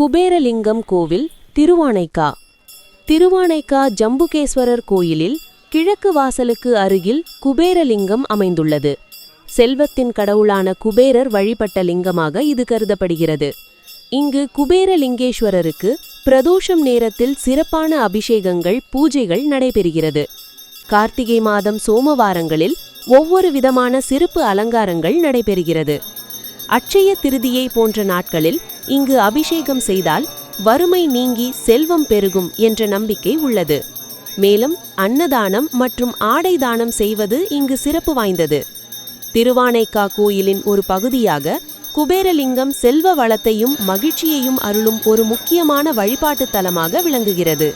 குபேரலிங்கம் கோவில் திருவானைக்கா. திருவானைக்கா ஜம்புகேஸ்வரர் கோயிலில் கிழக்கு வாசலுக்கு அருகில் குபேரலிங்கம் அமைந்துள்ளது. செல்வத்தின் கடவுளான குபேரர் வழிபட்ட லிங்கமாக இது கருதப்படுகிறது. இங்கு குபேரலிங்கேஸ்வரருக்கு பிரதோஷம் நேரத்தில் சிறப்பான அபிஷேகங்கள் பூஜைகள் நடைபெறுகிறது. கார்த்திகை மாதம் சோமவாரங்களில் ஒவ்வொரு விதமான சிறப்பு அலங்காரங்கள் நடைபெறுகிறது. அட்சய திருதியை போன்ற நாட்களில் இங்கு அபிஷேகம் செய்தால் வறுமை நீங்கி செல்வம் பெருகும் என்ற நம்பிக்கை உள்ளது. மேலும் அன்னதானம் மற்றும் ஆடை தானம் செய்வது இங்கு சிறப்பு வாய்ந்தது. திருவானைக்கா கோயிலின் ஒரு பகுதியாக குபேரலிங்கம் செல்வ வளத்தையும் மகிழ்ச்சியையும் அருளும் ஒரு முக்கியமான வழிபாட்டுத் தலமாக விளங்குகிறது.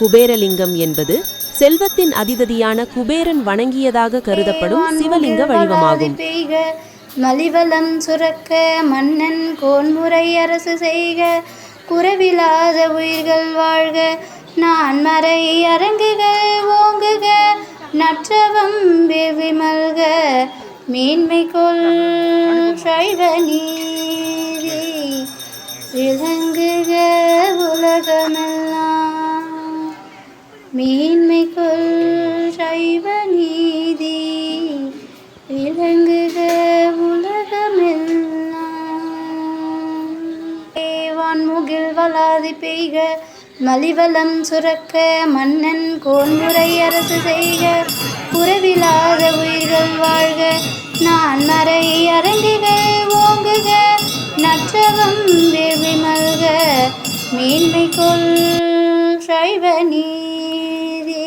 குபேரலிங்கம் என்பது செல்வத்தின் அதிபதியான குபேரன் வணங்கியதாக கருதப்படும் சிவலிங்க வடிவமாகும். மலிவலம் மலிவளம் சுரக்க மன்னன் கோன்முறை அரசு செய்க. குறவிலாத உயிர்கள் வாழ்க. நான் மறை அரங்குகள் ஓங்குக. நற்றவம் விமல்க மீன்மை மேன்மை கொள் சைவ நீதி. விளங்குக உலகமெல்லாம். மேன்மை மயில் வளாதி பெய்க மலிவளம் சுரக்க மன்னன் கோன்முறை அரசு செய்க. புறவிலாத உயிர்கள் வாழ்க நான் மறை அரங்குகள் ஓங்குக. நற்றவம் வெவி மல்க மேன்மை கொள் சைவ நீதி.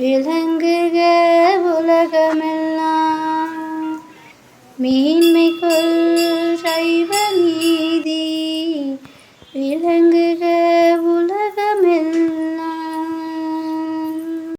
விளங்குக உலகமெல்லாம் மேன்மை கொள் சைவ